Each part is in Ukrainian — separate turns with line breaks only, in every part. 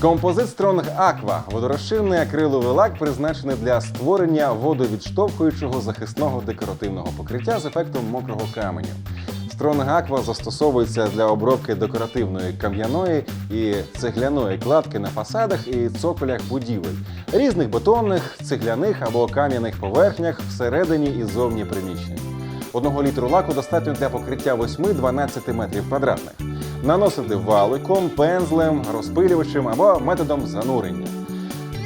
Композит Strong Aqua – водорозчинний акриловий лак, призначений для створення водовідштовхуючого захисного декоративного покриття з ефектом мокрого каменю. Strong Aqua застосовується для обробки декоративної кам'яної і цегляної кладки на фасадах і цоколях будівель, різних бетонних, цегляних або кам'яних поверхнях всередині і зовні приміщень. Одного літру лаку достатньо для покриття 8-12 метрів квадратних. Наносити валиком, пензлем, розпилювачем або методом занурення.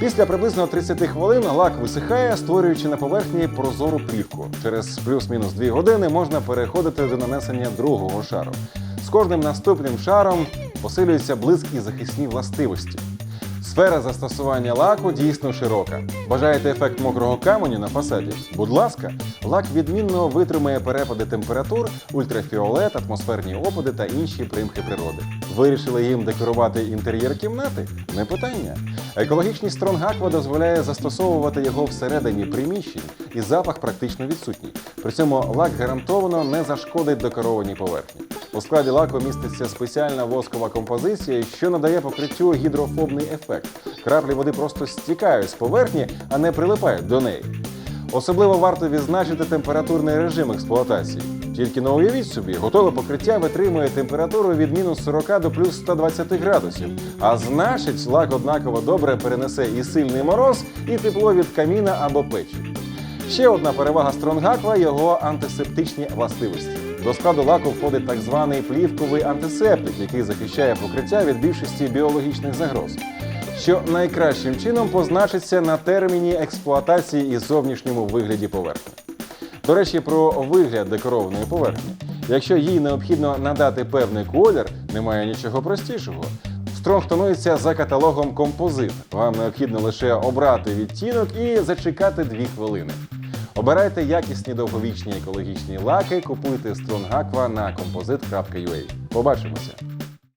Після приблизно 30 хвилин лак висихає, створюючи на поверхні прозору плівку. Через плюс-мінус 2 години можна переходити до нанесення другого шару. З кожним наступним шаром посилюється блиск і захисні властивості. Сфера застосування лаку дійсно широка. Бажаєте ефект мокрого каменю на фасаді? Будь ласка, лак відмінно витримує перепади температур, ультрафіолет, атмосферні опади та інші примхи природи. Вирішили їм декорувати інтер'єр кімнати? Не питання. Екологічність Aqua дозволяє застосовувати його всередині приміщень, і запах практично відсутній. При цьому лак гарантовано не зашкодить декорованій поверхні. У складі лаку міститься спеціальна воскова композиція, що надає покриттю гідрофобний ефект. Краплі води просто стікають з поверхні, а не прилипають до неї. Особливо варто відзначити температурний режим експлуатації. Тільки не уявіть собі, готове покриття витримує температуру від мінус 40 до плюс 120 градусів. А значить, лак однаково добре перенесе і сильний мороз, і тепло від каміна або печі. Ще одна перевага Стронгаква – його антисептичні властивості. До складу лаку входить так званий плівковий антисептик, який захищає покриття від більшості біологічних загроз, що найкращим чином позначиться на терміні експлуатації і зовнішньому вигляді поверхні. До речі, про вигляд декорованої поверхні. Якщо їй необхідно надати певний колір, немає нічого простішого. Стронг тонується за каталогом композит. Вам необхідно лише обрати відтінок і зачекати 2 хвилини. Обирайте якісні довговічні екологічні лаки, купуйте Strong Aqua на composite.ua. Побачимося!